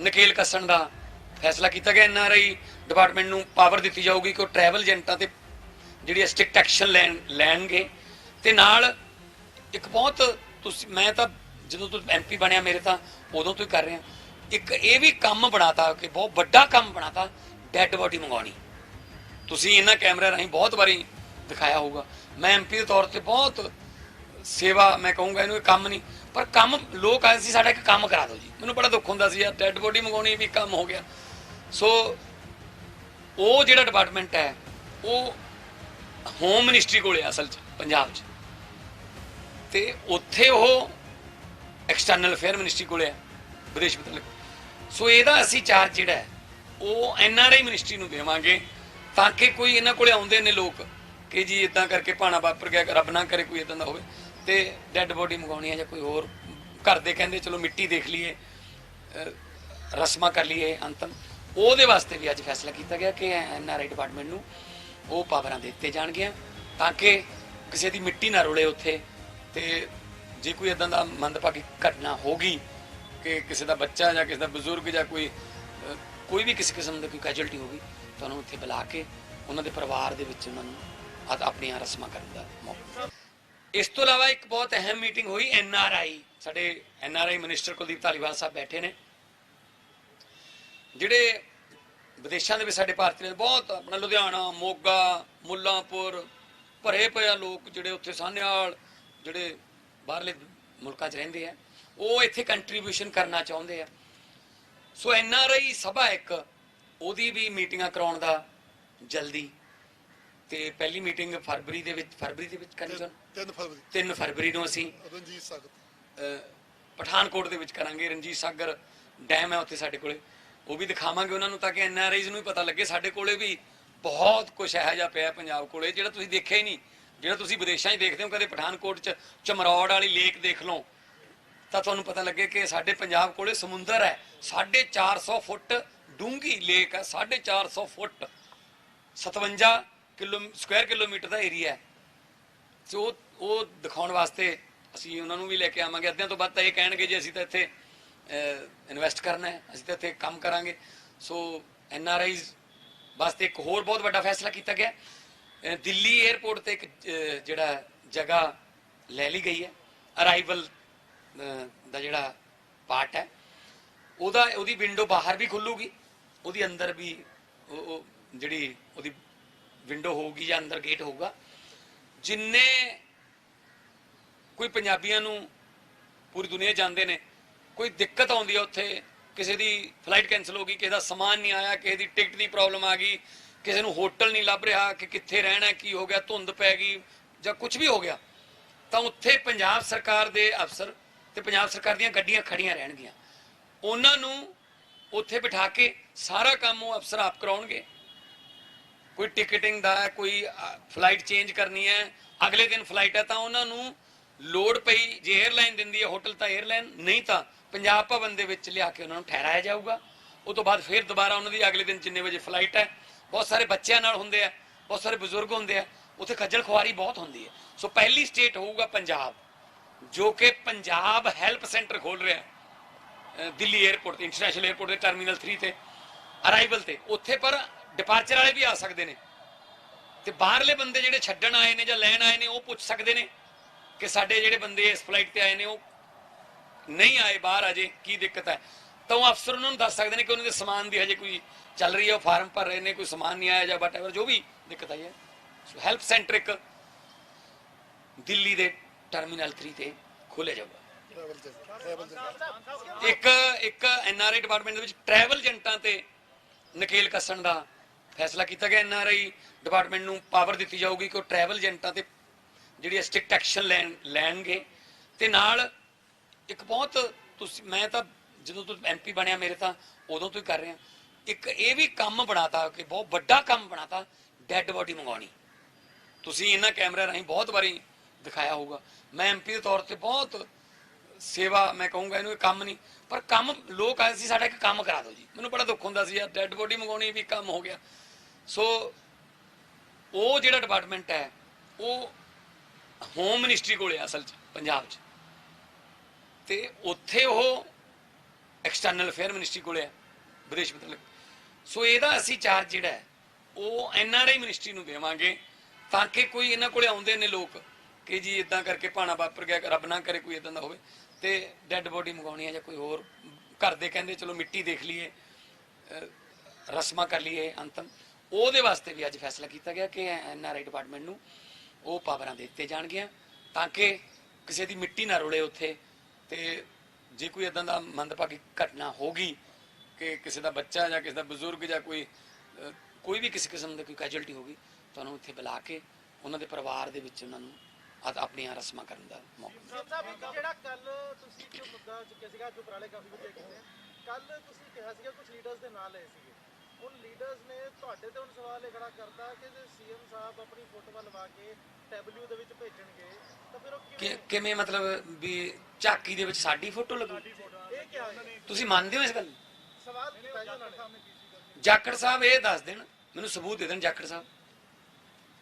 ਨਕੇਲ ਕੱਸਣ ਦਾ ਫੈਸਲਾ ਕੀਤਾ ਗਿਆ। ਐਨਆਰਆਈ ਡਿਪਾਰਟਮੈਂਟ ਨੂੰ ਪਾਵਰ ਦਿੱਤੀ ਜਾਊਗੀ ਕਿ ਉਹ ਟਰੈਵਲ ਏਜੰਟਾਂ ਤੇ ਜਿਹੜੀ ਸਟ੍ਰਿਕਟ ਐਕਸ਼ਨ ਲੈਣ, ਲੈਣਗੇ। ਤੇ ਨਾਲ ਇੱਕ ਬਹੁਤ ਤੁਸੀਂ, ਮੈਂ ਤਾਂ ਜਦੋਂ ਤੋਂ ਐਮਪੀ ਬਣਿਆ ਮੇਰੇ ਤਾਂ ਉਦੋਂ ਤੋਂ ਹੀ ਕਰ ਰਿਹਾ। ਇੱਕ ਇਹ ਵੀ ਕੰਮ ਬਣਾਤਾ ਕਿ ਬਹੁਤ ਵੱਡਾ ਕੰਮ ਬਣਾਤਾ ਡੈੱਡ ਬੋਡੀ ਮੰਗਾਉਣੀ। ਤੁਸੀਂ ਇਹਨਾਂ ਕੈਮਰੇ ਰਾਹੀਂ ਬਹੁਤ ਵਾਰੀ ਦਿਖਾਇਆ ਹੋਊਗਾ। ਮੈਂ ਐਮਪੀ ਦੇ ਤੌਰ ਤੇ ਬਹੁਤ ਸੇਵਾ, ਮੈਂ ਕਹੂੰਗਾ ਇਹਨੂੰ ਇਹ ਕੰਮ ਨਹੀਂ। ਪਰ ਕੰਮ, ਲੋਕ ਆਏ ਸੀ, ਸਾਡਾ ਇੱਕ ਕੰਮ ਕਰਾ ਦਿਓ ਜੀ। ਮੈਨੂੰ ਬੜਾ ਦੁੱਖ ਹੁੰਦਾ ਸੀ, ਯਾਰ, ਡੈੱਡ ਬੋਡੀ ਮੰਗਾਉਣੀ ਵੀ ਕੰਮ ਹੋ ਗਿਆ। ਸੋ, ਉਹ ਜਿਹੜਾ ਡਿਪਾਰਟਮੈਂਟ ਹੈ, ਉਹ ਹੋਮ ਮਿਨਿਸਟਰੀ ਕੋਲੇ ਆ ਅਸਲ 'ਚ, ਪੰਜਾਬ 'ਚ। ਤੇ ਉੱਥੇ ਉਹ ਐਕਸਟਰਨਲ ਅਫੇਅਰ ਮਿਨਿਸਟਰੀ ਕੋਲੇ ਹੈ ਵਿਦੇਸ਼ ਮੰਤਰਾਲੇ ਸੋ, ਇਹਦਾ ਅਸੀਂ ਚਾਰਜ ਜਿਹੜਾ ਹੈ, ਉਹ ਆਈ ਮਿਨਿਸਟਰੀ ਨੂੰ ਦੇਵਾਂਗੇ, ਤਾਂ ਕਿ ਕੋਈ ਇਹਨਾਂ ਕੋਲੇ ਆਉਂਦੇ ਨੇ ਲੋਕ, ਕਿ ਜੀ ਇਦਾਂ ਕਰਕੇ ਭਾਣਾ ਵਾਪਰ ਗਿਆ, ਰੱਬ ਨਾ ਕਰੇ ਕੋਈ ਇਦਾਂ ਦਾ ਹੋਵੇ। ਤੇ ਡੈੱਡ ਬੋਡੀ ਮੰਗਾਉਣੀ ਹੈ ਜਾਂ ਕੋਈ ਹੋਰ। ਘਰ ਦੇ ਕਹਿੰਦੇ, ਚਲੋ ਮਿੱਟੀ ਦੇਖ ਲਈਏ ਰਸਮਾਂ ਕਰ ਲਈਏ ਅੰਤਮ। ਉਹਦੇ ਵਾਸਤੇ ਵੀ ਅੱਜ ਫੈਸਲਾ ਕੀਤਾ ਗਿਆ ਕਿ ਐੱਨ ਆਰ ਆਈ ਡਿਪਾਰਟਮੈਂਟ ਨੂੰ ਉਹ ਪਾਵਰਾਂ ਦੇ ਦਿੱਤੇ ਜਾਣਗੀਆਂ ਤਾਂ ਕਿ ਕਿਸੇ ਦੀ ਮਿੱਟੀ ਨਾ ਰੁਲੇ ਉੱਥੇ। ਤੇ ਜੇ ਕੋਈ ਇਦਾਂ ਦਾ ਮੰਦਭਾਗੀ ਘਟਨਾ ਹੋਗੀ ਕਿ ਕਿਸੇ ਦਾ ਬੱਚਾ ਜਾਂ ਕਿਸੇ ਦਾ ਬਜ਼ੁਰਗ ਜਾਂ ਕੋਈ ਕੋਈ ਵੀ ਕਿਸੇ ਕਿਸਮ ਦੀ ਕੋਈ ਕੈਜੁਅਲਟੀ ਹੋਗੀ ਤਾਂ ਉਹਨੂੰ ਉੱਥੇ ਬੁਲਾ ਕੇ ਉਹਨਾਂ ਦੇ ਪਰਿਵਾਰ ਦੇ ਵਿੱਚ ਉਹਨਾਂ ਨੂੰ ਆਪ- ਆਪਣੀਆਂ ਰਸਮਾਂ ਕਰਨ ਦਾ ਮੌਕਾ। ਇਸ ਤੋਂ ਇਲਾਵਾ ਇੱਕ ਬਹੁਤ ਅਹਿਮ ਮੀਟਿੰਗ ਹੋਈ ਐੱਨ ਆਰ ਆਈ, ਸਾਡੇ N R I minister Kuldeep Dhaliwal Sahib ਬੈਠੇ ਨੇ। ਜਿਹੜੇ ਵਿਦੇਸ਼ਾਂ ਦੇ ਵਿੱਚ ਸਾਡੇ ਭਾਰਤੀ ਨੇ ਬਹੁਤ ਆਪਣਾ ਲੁਧਿਆਣਾ, ਮੋਗਾ, ਮੁੱਲਾਂਪੁਰ, ਭਰੇ ਪਏ ਲੋਕ ਜਿਹੜੇ ਉੱਥੇ ਸਾਹਨੇਵਾਲ ਜਿਹੜੇ ਬਾਹਰਲੇ ਮੁਲਕਾਂ 'ਚ ਰਹਿੰਦੇ ਆ, ਉਹ ਇੱਥੇ ਕੰਟਰੀਬਿਊਸ਼ਨ ਕਰਨਾ ਚਾਹੁੰਦੇ ਆ। ਸੋ ਐੱਨ ਆਰ ਆਈ ਸਭਾ ਇੱਕ, ਉਹਦੀ ਵੀ ਮੀਟਿੰਗਾਂ ਕਰਾਉਣ ਦਾ ਜਲਦੀ ਤੇ ਪਹਿਲੀ ਮੀਟਿੰਗ ਫਰਵਰੀ ਦੇ ਵਿੱਚ ਫਰਵਰੀ ਦੇ ਵਿੱਚ ਕਰਨੀ ਚਾਹੁੰਦੇ 3 ਫਰਵਰੀ। 3 ਫਰਵਰੀ ਨੂੰ ਅਸੀਂ ਰਣਜੀਤ ਸਾਗਰ। ਪਠਾਨਕੋਟ ਦੇ ਵਿੱਚ ਕਰਾਂਗੇ। ਰਣਜੀਤ ਸਾਗਰ ਡੈਮ ਹੈ ਉੱਥੇ ਸਾਡੇ ਕੋਲੇ। ਉਹ ਵੀ ਦਿਖਾਵਾਂਗੇ ਉਹਨਾਂ ਨੂੰ ਤਾਂ ਕਿ ਐਨਆਰਆਈਜ਼ ਨੂੰ ਵੀ ਪਤਾ ਲੱਗੇ। ਸਾਡੇ ਕੋਲੇ ਵੀ ਬਹੁਤ ਕੁਝ ਇਹੋ ਜਿਹਾ ਪਿਆ ਪੰਜਾਬ ਕੋਲੇ ਜਿਹੜਾ ਤੁਸੀਂ ਦੇਖਿਆ ਹੀ ਨਹੀਂ। ਜਿਹੜਾ ਤੁਸੀਂ ਵਿਦੇਸ਼ਾਂ 'ਚ ਦੇਖਦੇ ਹੋ ਕਦੇ ਪਠਾਨਕੋਟ 'ਚ ਚਮਰੌੜ ਵਾਲੀ ਲੇਕ ਦੇਖ ਲਓ ਤਾਂ ਤੁਹਾਨੂੰ ਪਤਾ ਲੱਗੇ ਕਿ ਸਾਡੇ ਪੰਜਾਬ ਕੋਲੇ ਸਮੁੰਦਰ ਹੈ। 450 ਫੁੱਟ ਡੂੰਘੀ ਲੇਕ ਹੈ। 450 ਫੁੱਟ 57 ਕਿਲੋ ਸਕੁਆਇਰ ਕਿਲੋਮੀਟਰ ਦਾ ਏਰੀਆ ਹੈ। ਸੋ ਉਹ ਦਿਖਾਉਣ ਵਾਸਤੇ ਅਸੀਂ ਉਹਨਾਂ ਨੂੰ ਵੀ ਲੈ ਕੇ ਆਵਾਂਗੇ। ਅੱਧਿਆਂ ਤੋਂ ਵੱਧ ਤਾਂ ਇਹ ਕਹਿਣਗੇ ਜੇ, ਅਸੀਂ ਤਾਂ ਇੱਥੇ ਇਨਵੈਸਟ ਕਰਨਾ ਹੈ। ਅਸੀਂ ਤਾਂ ਇੱਥੇ ਕੰਮ ਕਰਾਂਗੇ। ਸੋ ਐਨ ਆਰ ਆਈਜ਼ ਵਾਸਤੇ ਇੱਕ ਹੋਰ ਬਹੁਤ ਵੱਡਾ ਫੈਸਲਾ ਕੀਤਾ ਗਿਆ। ਦਿੱਲੀ 에ਅਰਪੋਰਟ ਤੇ ਇੱਕ ਜਿਹੜਾ ਜਗ੍ਹਾ ਲੈ ਲਈ ਗਈ ਹੈ। ਅਰਾਈਵਲ ਦਾ ਜਿਹੜਾ ਪਾਰਟ ਹੈ। ਉਹਦਾ ਉਹਦੀ ਵਿੰਡੋ ਬਾਹਰ ਵੀ ਖੁੱਲੂਗੀ। ਉਹਦੀ ਅੰਦਰ ਵੀ ਉਹ ਜਿਹੜੀ ਉਹਦੀ ਵਿੰਡੋ ਹੋਊਗੀ ਜਾਂ ਅੰਦਰ ਗੇਟ ਹੋਊਗਾ, ਜਿੰਨੇ ਕੋਈ ਪੰਜਾਬੀਆਂ ਨੂੰ ਪੂਰੀ ਦੁਨੀਆ ਜਾਂਦੇ ਨੇ, ਕੋਈ ਦਿੱਕਤ ਆਉਂਦੀ ਹੈ ਉੱਥੇ, ਕਿਸੇ ਦੀ ਫਲਾਈਟ ਕੈਨਸਲ ਹੋ ਗਈ, ਕਿਸੇ ਦਾ ਸਮਾਨ ਨਹੀਂ ਆਇਆ, ਕਿਸੇ ਦੀ ਟਿਕਟ ਦੀ ਪ੍ਰੋਬਲਮ ਆ ਗਈ, ਕਿਸੇ ਨੂੰ ਹੋਟਲ ਨਹੀਂ ਲੱਭ ਰਿਹਾ, ਕਿ ਕਿੱਥੇ ਰਹਿਣਾ, ਕੀ ਹੋ ਗਿਆ, ਧੁੰਦ ਪੈ ਗਈ ਜਾਂ ਕੁਝ ਵੀ ਹੋ ਗਿਆ, ਤਾਂ ਉੱਥੇ ਪੰਜਾਬ ਸਰਕਾਰ ਦੇ ਅਫਸਰ ਤੇ ਪੰਜਾਬ ਸਰਕਾਰ ਦੀਆਂ ਗੱਡੀਆਂ ਖੜੀਆਂ ਰਹਿਣਗੀਆਂ। ਉਹਨਾਂ ਨੂੰ ਉੱਥੇ ਬਿਠਾ ਕੇ ਸਾਰਾ ਕੰਮ ਉਹ ਅਫਸਰ ਆਪ ਕਰਾਉਣਗੇ। ਕੋਈ ਟਿਕਟਿੰਗ ਦਾ, ਕੋਈ ਫਲਾਈਟ ਚੇਂਜ ਕਰਨੀ ਹੈ, ਅਗਲੇ ਦਿਨ ਫਲਾਈਟ ਹੈ, ਤਾਂ ਉਹਨਾਂ ਨੂੰ ਲੋਡ ਪਈ, ਜੇ 에ਅਰਲਾਈਨ ਦਿੰਦੀ ਹੈ ਹੋਟਲ ਤਾਂ 에ਅਰਲਾਈਨ ਨਹੀਂ ਤਾਂ ਪੰਜਾਬ ਭਵਨ ਦੇ ਵਿੱਚ ਲਿਆ ਕੇ ਉਹਨਾਂ ਨੂੰ ਠਹਿਰਾਇਆ ਜਾਊਗਾ। ਉਹ ਤੋਂ ਬਾਅਦ ਫਿਰ ਦੁਬਾਰਾ ਉਹਨਾਂ ਦੀ ਅਗਲੇ ਦਿਨ ਜਿੰਨੇ ਵਜੇ ਫਲਾਈਟ ਹੈ, ਬਹੁਤ ਸਾਰੇ ਬੱਚਿਆਂ ਨਾਲ ਹੁੰਦੇ ਆ, ਬਹੁਤ ਸਾਰੇ ਬਜ਼ੁਰਗ ਹੁੰਦੇ ਆ, ਉੱਥੇ ਖੱਜਲ ਖੁਆਰੀ ਬਹੁਤ ਹੁੰਦੀ ਹੈ। ਸੋ ਪਹਿਲੀ ਸਟੇਟ ਹੋਊਗਾ ਪੰਜਾਬ, ਜੋ ਕਿ ਪੰਜਾਬ ਹੈਲਪ ਸੈਂਟਰ ਖੋਲ ਰਿਹਾ ਦਿੱਲੀ 에ਅਰਪੋਰਟ ਇੰਟਰਨੈਸ਼ਨਲ 에ਅਰਪੋਰਟ ਦੇ ਟਰਮੀਨਲ 3 ਤੇ ਅਰਾਈਵਲ ਤੇ। ਉੱਥੇ ਪਰ ਡਿਪਾਰਚਰ ਵਾਲੇ ਵੀ ਆ ਸਕਦੇ ਨੇ। ਤੇ ਬਾਹਰਲੇ ਬੰਦੇ ਜਿਹੜੇ ਛੱਡਣ ਆਏ ਨੇ ਜਾਂ ਲੈਣ ਆਏ ਨੇ, ਉਹ ਪੁੱਛ ਸਕਦੇ ਨੇ ਕਿ ਸਾਡੇ ਜਿਹੜੇ ਬੰਦੇ ਇਸ ਫਲਾਈਟ ਤੇ ਆਏ ਨੇ, ਉਹ ਨਹੀਂ ਆਏ ਬਾਹਰ ਅਜੇ, ਕੀ ਦਿੱਕਤ ਹੈ? ਤਾਂ ਉਹ ਅਫਸਰ ਉਹਨਾਂ ਨੂੰ ਦੱਸ ਸਕਦੇ ਨੇ ਕਿ ਉਹਨਾਂ ਦੇ ਸਮਾਨ ਦੀ ਹਜੇ ਕੋਈ ਚੱਲ ਰਹੀ ਹੈ, ਉਹ ਫਾਰਮ ਭਰ ਰਹੇ ਨੇ, ਕੋਈ ਸਮਾਨ ਨਹੀਂ ਆਇਆ ਜਾਂ ਵਟਐਵਰ ਜੋ ਵੀ ਦਿੱਕਤ ਆਈ ਹੈ। ਸੋ ਹੈਲਪ ਸੈਂਟਰ ਇੱਕ ਦਿੱਲੀ ਦੇ ਟਰਮੀਨਲ 3 ਤੇ ਖੋਲ੍ਹਿਆ ਜਾਊਗਾ। ਟਰੈਵਲ ਤੇ ਟਰੈਵਲ ਤੇ ਇੱਕ ਇੱਕ ਐਨਆਰਆਈ ਡਿਪਾਰਟਮੈਂਟ ਦੇ ਵਿੱਚ ਟਰੈਵਲ ਏਜੰਟਾਂ ਤੇ ਨਕੇਲ ਕੱਸਣ ਦਾ ਫੈਸਲਾ ਕੀਤਾ ਗਿਆ ਐਨਆਰਆਈ ਡਿਪਾਰਟਮੈਂਟ ਨੂੰ ਪਾਵਰ ਦਿੱਤੀ ਜਾਊਗੀ ਕਿ ਉਹ ਟਰੈਵਲ ਏਜੰਟਾਂ ਤੇ ਜਿਹੜੀ ਸਟ੍ਰਿਕਟ ਐਕਸ਼ਨ ਲੈਣ, ਲੈਣਗੇ। ਤੇ ਨਾਲ ਇੱਕ ਬਹੁਤ ਤੁਸੀਂ, ਮੈਂ ਤਾਂ ਜਦੋਂ ਤੋਂ ਐਮਪੀ ਬਣਿਆ ਮੇਰੇ ਤਾਂ ਉਦੋਂ ਤੋਂ ਹੀ ਕਰ ਰਿਹਾ। ਇੱਕ ਇਹ ਵੀ ਕੰਮ ਬਣਾਤਾ ਕਿ ਬਹੁਤ ਵੱਡਾ ਕੰਮ ਬਣਾਤਾ, ਡੈੱਡ ਬੋਡੀ ਮੰਗਾਉਣੀ ਤੁਸੀਂ ਇਹਨਾਂ ਕੈਮਰੇ ਰਾਹੀਂ ਬਹੁਤ ਵਾਰੀ ਦਿਖਾਇਆ ਹੋਊਗਾ। ਮੈਂ ਐਮਪੀ ਦੇ ਤੌਰ ਤੇ ਬਹੁਤ ਸੇਵਾ, ਮੈਂ ਕਹੂੰਗਾ ਇਹਨੂੰ ਇਹ ਕੰਮ ਨਹੀਂ, ਪਰ ਕੰਮ, ਲੋਕ ਆਏ ਸੀ, ਸਾਡਾ ਇੱਕ ਕੰਮ ਕਰਾ ਦਿਓ ਜੀ। ਮੈਨੂੰ ਬੜਾ ਦੁੱਖ ਹੁੰਦਾ ਸੀ, ਯਾਰ, ਡੈੱਡ ਬੋਡੀ ਮੰਗਾਉਣੀ ਵੀ ਕੰਮ ਹੋ ਗਿਆ। ਸੋ ਉਹ ਜਿਹੜਾ ਡਿਪਾਰਟਮੈਂਟ ਹੈ, ਉਹ ਹੋਮ ਮਿਨਿਸਟਰੀ ਕੋਲੇ ਆ ਅਸਲ 'ਚ, ਪੰਜਾਬ 'ਚ। ਤੇ ਉੱਥੇ ਉਹ ਐਕਸਟਰਨਲ ਅਫੇਅਰ ਮਿਨਿਸਟਰੀ ਕੋਲੇ ਹੈ, ਵਿਦੇਸ਼ ਮੰਤਰਾਲੇ। ਸੋ ਇਹਦਾ ਅਸੀਂ ਚਾਰਜ ਜਿਹੜਾ ਹੈ, ਉਹ ਐਨਆਰਆਈ ਮਿਨਿਸਟਰੀ ਨੂੰ ਦੇਵਾਂਗੇ, ਤਾਂ ਕਿ ਕੋਈ ਇਹਨਾਂ ਕੋਲੇ ਆਉਂਦੇ ਨੇ ਲੋਕ ਕਿ ਜੀ ਇਦਾਂ ਕਰਕੇ ਭਾਣਾ ਵਾਪਰ ਗਿਆ, ਰੱਬ ਨਾ ਕਰੇ ਕੋਈ ਇਦਾਂ ਦਾ ਹੋਵੇ, ਤੇ ਡੈੱਡ ਬੋਡੀ ਮੰਗਾਉਣੀ ਹੈ ਜਾਂ ਕੋਈ ਹੋਰ, ਘਰ ਦੇ ਕਹਿੰਦੇ ਚਲੋ ਮਿੱਟੀ ਦੇਖ ਲਈਏ ਰਸਮਾਂ ਕਰ ਲਈਏ, ਅੰਤਮ। ਉਹਦੇ ਵਾਸਤੇ ਵੀ ਅੱਜ ਫੈਸਲਾ ਕੀਤਾ ਗਿਆ ਕਿ ਐਨਆਰਆਈ ਡਿਪਾਰਟਮੈਂਟ ਨੂੰ ਉਹ ਪਾਵਰਾਂ ਦੇ ਦਿੱਤੇ ਜਾਣਗੀਆਂ ਤਾਂ ਕਿ ਕਿਸੇ ਦੀ ਮਿੱਟੀ ਨਾ ਰੁਲੇ ਉੱਥੇ ਤੇ ਜੇ ਕੋਈ ਇਦਾਂ ਦਾ ਮੰਦਭਾਗੀ ਘਟਨਾ ਹੋ ਗਈ ਕਿ ਕਿਸੇ ਦਾ ਬੱਚਾ ਜਾਂ ਕਿਸੇ ਦਾ ਬਜ਼ੁਰਗ ਜਾਂ ਕੋਈ ਕੋਈ ਵੀ ਕਿਸੇ ਕਿਸਮ ਦੀ ਕੋਈ ਕੈਜੁਅਲਟੀ ਹੋ ਗਈ ਤਾਂ ਉਹਨੂੰ ਇੱਥੇ ਬੁਲਾ ਕੇ ਉਹਨਾਂ ਦੇ ਪਰਿਵਾਰ ਦੇ ਵਿੱਚ ਉਹਨਾਂ ਨੂੰ ਆ- ਆਪਣੀਆਂ ਰਸਮਾਂ ਕਰਨ ਦਾ ਮੌਕਾ ਸਾਹਿਬ ਜਿਹੜਾ ਕੱਲ ਤੁਸੀਂ ਜੋ ਮੁੱਦਾ ਚੁੱਕਿਆ ਸੀਗਾ, ਜੋ ਉਪਰਾਲੇ ਕਾਫੀ ਵਧੀਆ ਕੀਤੇ ਕੱਲ ਤੁਸੀਂ ਕਿਹਾ ਸੀਗਾ ਕੁਝ ਲੀਡਰਸ ਦੇ ਨਾਂ ਲਏ ਸੀਗੇ। ਹੁਣ ਲੀਡਰਸ ਨੇ ਤੁਹਾਡੇ ਤੇ ਹੁਣ ਸਵਾਲ ਇਹ ਖੜਾ ਕਰਤਾ ਕਿ ਜੇ ਸੀਐਮ ਸਾਹਿਬ ਆਪਣੀ ਫੋਟੋ ਲਵਾ ਕੇ ਡਬਲਯੂ ਦੇ ਵਿੱਚ ਭੇਜਣਗੇ ਤਾਂ ਫਿਰ ਉਹ ਕਿ ਕਿਵੇਂ ਕਿਵੇਂ ਮਤਲਬ ਵੀ ਝਾਕੀ ਦੇ ਵਿੱਚ ਸਾਡੀ ਫੋਟੋ ਲੱਗੂ? ਇਹ ਕੀ ਹੈ? ਤੁਸੀਂ ਮੰਨਦੇ ਹੋ ਇਸ ਗੱਲ? ਨੂੰ? ਸਵਾਲ ਕੀਤਾ ਜੀ ਉਹਨਾਂ ਨੇ। ਜਾਖੜ ਸਾਹਿਬ ਇਹ ਦੱਸ ਦੇਣ ਮੈਨੂੰ ਸਬੂਤ ਦੇ ਦੇਣ ਜਾਖੜ ਸਾਹਿਬ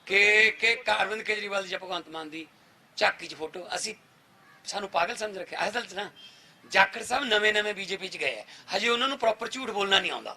ਕਿ ਕਿ ਅਰਵਿੰਦ ਕੇਜਰੀਵਾਲ ਦੀ ਜਾਂ ਭਗਵੰਤ ਮਾਨ ਦੀ ਝਾਕੀ 'ਚ ਫੋਟੋ ਅਸੀਂ ਸਾਨੂੰ ਪਾਗਲ ਸਮਝ ਰੱਖਿਆ। ਅਸਲ 'ਚ ਨਾ ਜਾਖੜ ਸਾਹਿਬ ਨਵੇਂ ਨਵੇਂ ਬੀਜੇਪੀ 'ਚ ਗਏ ਆ। ਹਜੇ ਉਹਨਾਂ ਨੂੰ ਪ੍ਰੋਪਰ ਝੂਠ ਬੋਲਣਾ ਨਹੀਂ ਆਉਂਦਾ।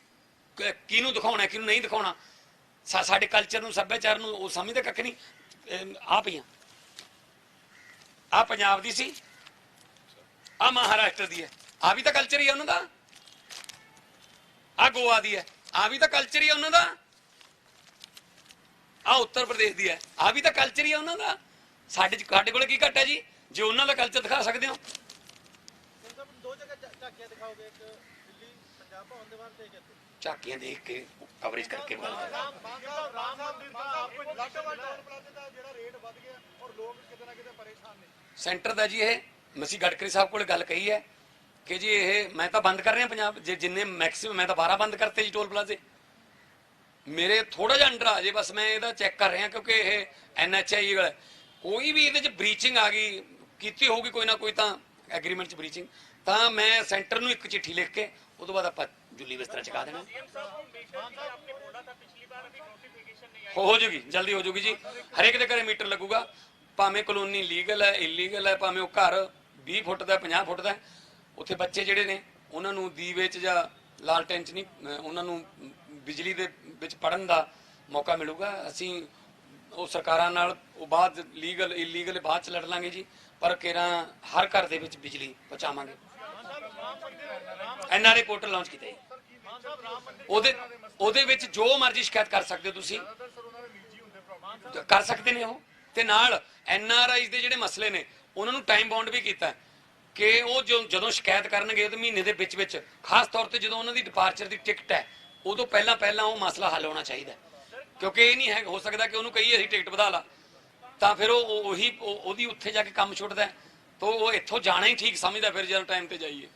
ਕਿਹਨੂੰ ਦਿਖਾਉਣਾ, ਕਿਹਨੂੰ ਨਹੀਂ ਦਿਖਾਉਣਾ? ਸਾਡੇ ਕਲਚਰ ਨੂੰ, ਸੱਭਿਆਚਾਰ ਨੂੰ ਉਹ ਸਮਝਦੇ ਕੱਖ ਨਹੀਂ। ਆ ਪਈਆਂ। ਆ ਪੰਜਾਬ ਦੀ ਸੀ, ਆ ਮਹਾਰਾਸ਼ਟਰ ਦੀ ਹੈ। ਆ ਵੀ ਤਾਂ ਕਲਚਰ ਹੀ ਹੈ ਉਹਨਾਂ ਦਾ। ਆ ਗੋਆ ਦੀ ਹੈ। ਆ ਵੀ ਤਾਂ ਕਲਚਰ ਹੀ ਹੈ ਉਹਨਾਂ ਦਾ। ਆ ਉੱਤਰ ਪ੍ਰਦੇਸ਼ ਦੀ ਹੈ। ਆ ਵੀ ਤਾਂ ਕਲਚਰ ਹੀ ਹੈ ਉਹਨਾਂ ਦਾ। ਸਾਡੇ ਸਾਡੇ ਕੋਲ ਕੀ ਘੱਟ ਹੈ ਜੀ? ਜੇ ਉਹਨਾਂ ਦਾ ਕਲਚਰ ਦਿਖਾ ਸਕਦੇ ਹੋ। ਦੋ ਜਗ੍ਹਾ ਝਾਕੀਆਂ ਦਿਖਾਓਗੇ, ਇੱਕ ਦਿੱਲੀ, ਪੰਜਾਬ ਭਵਨ ਦੇ ਬਾਹਰ ਤੇ ਇੱਕ ਝਾਕੀਆਂ ਦੇਖ ਕੇ ਕਵਰੇਜ ਕਰਕੇ ਸੈਂਟਰ ਦਾ ਜੀ ਇਹ ਮਸੀ ਗਡਕਰੀ ਸਾਹਿਬ ਕੋਲ ਗੱਲ ਕਹੀ ਹੈ ਕਿ ਜੀ ਇਹ ਮੈਂ ਤਾਂ ਬੰਦ ਕਰ ਰਿਹਾ ਪੰਜਾਬ, ਜੇ ਜਿੰਨੇ ਮੈਕਸਿਮਮ ਮੈਂ ਤਾਂ 12 ਬੰਦ ਕਰਤੇ ਜੀ ਟੋਲ ਪਲਾਜ਼ੇ। ਮੇਰੇ ਥੋੜਾ ਜਿਹਾ ਅੰਡਰ ਆ ਜੇ, ਬਸ ਮੈਂ ਇਹਦਾ ਚੈੱਕ ਕਰ ਰਿਹਾ ਕਿਉਂਕਿ ਇਹ ਐਨਐਚਆਈ ਵਾਲਾ ਕੋਈ ਵੀ ਇਹਦੇ ਚ ਬ੍ਰੀਚਿੰਗ ਆ ਗਈ, ਕੀਤੀ ਹੋਊਗੀ ਕੋਈ ਨਾ ਕੋਈ ਤਾਂ ਐਗਰੀਮੈਂਟ ਚ ਬ੍ਰੀਚਿੰਗ ਤਾਂ ਮੈਂ ਸੈਂਟਰ ਨੂੰ ਇੱਕ ਚਿੱਠੀ ਲਿਖ ਕੇ ਉਹ ਤੋਂ ਬਾਅਦ ਆਪਾਂ ਜੁਲੀ ਬਿਸਤਰਾ ਚਕਾ ਦੇਣਾ। ਹੋ ਜੂਗੀ, ਜਲਦੀ ਹੋ ਜੂਗੀ ਜੀ। ਹਰੇਕ ਦੇ ਘਰੇ ਮੀਟਰ ਲੱਗੂਗਾ। ਭਾਵੇਂ ਕਲੋਨੀ ਲੀਗਲ ਹੈ ਇਲੀਗਲ ਹੈ, ਭਾਵੇਂ ਉਹ ਘਰ 20 ਫੁੱਟ ਦਾ 50 ਫੁੱਟ ਦਾ ਉੱਥੇ ਬੱਚੇ ਜਿਹੜੇ ਨੇ, ਉਹਨਾਂ ਨੂੰ ਦੀਵੇ ਚ ਜਾਂ ਲਾਲਟੈਨ ਚ ਨਹੀਂ ਉਹਨਾਂ ਨੂੰ ਬਿਜਲੀ ਦੇ ਵਿੱਚ ਪੜਨ ਦਾ ਮੌਕਾ ਮਿਲੂਗਾ। ਅਸੀਂ ਉਹ ਸਰਕਾਰਾਂ ਨਾਲ ਉਹ ਬਾਅਦ ਲੀਗਲ ਇਲੀਗਲ ਬਾਅਦ ਚ ਲੜ ਲਾਂਗੇ ਜੀ। ਪਰ ਕਿਰਾਂ ਹਰ ਘਰ ਦੇ ਵਿੱਚ ਬਿਜਲੀ ਪਹੁੰਚਾਵਾਂਗੇ। ਐਨਆਰਏ ਪੋਰਟਲ ਲਾਂਚ ਕੀਤਾ ਜੀ। ਉਹਦੇ ਉਹਦੇ ਵਿੱਚ ਜੋ ਮਰਜ਼ੀ ਸ਼ਿਕਾਇਤ ਕਰ ਸਕਦੇ ਹੋ ਤੁਸੀਂ। ਕਰ ਸਕਦੇ ਨੇ ਉਹ। ਤੇ ਨਾਲ ਐਨ ਦੇ ਜਿਹੜੇ ਮਸਲੇ ਨੇ, ਉਹਨਾਂ ਨੂੰ ਟਾਈਮ ਬਾਉਂਡ ਵੀ ਕੀਤਾ। ਹੈ ਕਿ ਉਹ ਜਦੋਂ ਸ਼ਿਕਾਇਤ ਕਰਨਗੇ ਉਹ ਮਹੀਨੇ ਦੇ ਵਿੱਚ ਵਿੱਚ, ਖਾਸ ਤੌਰ ਤੇ ਜਦੋਂ ਉਹਨਾਂ ਦੀ ਡਿਪਾਰਚਰ ਦੀ ਟਿਕਟ ਹੈ, ਉਦੋਂ ਪਹਿਲਾਂ ਪਹਿਲਾਂ ਉਹ ਮਸਲਾ ਹੱਲ ਹੋਣਾ ਚਾਹੀਦਾ ਕਿਉਂਕਿ ਇਹ ਨਹੀਂ ਹੈ, ਹੋ ਸਕਦਾ ਕਿ ਉਹਨੂੰ ਕਹੀਏ ਅਸੀਂ ਟਿਕਟ ਵਧਾ ਲਾ। ਤਾਂ ਫਿਰ ਉਹ ਉਹੀ ਉਹਦੀ ਉੱਥੇ ਜਾ ਕੇ ਕੰਮ ਛੁੱਟਦਾ ਹੈ। ਤਾਂ ਉਹ ਇੱਥੋਂ ਜਾਣਾ ਹੀ ਠੀਕ ਸਮਝਦਾ ਫਿਰ ਜਦੋਂ ਟਾਈਮ ਤੇ ਜਾਈਏ।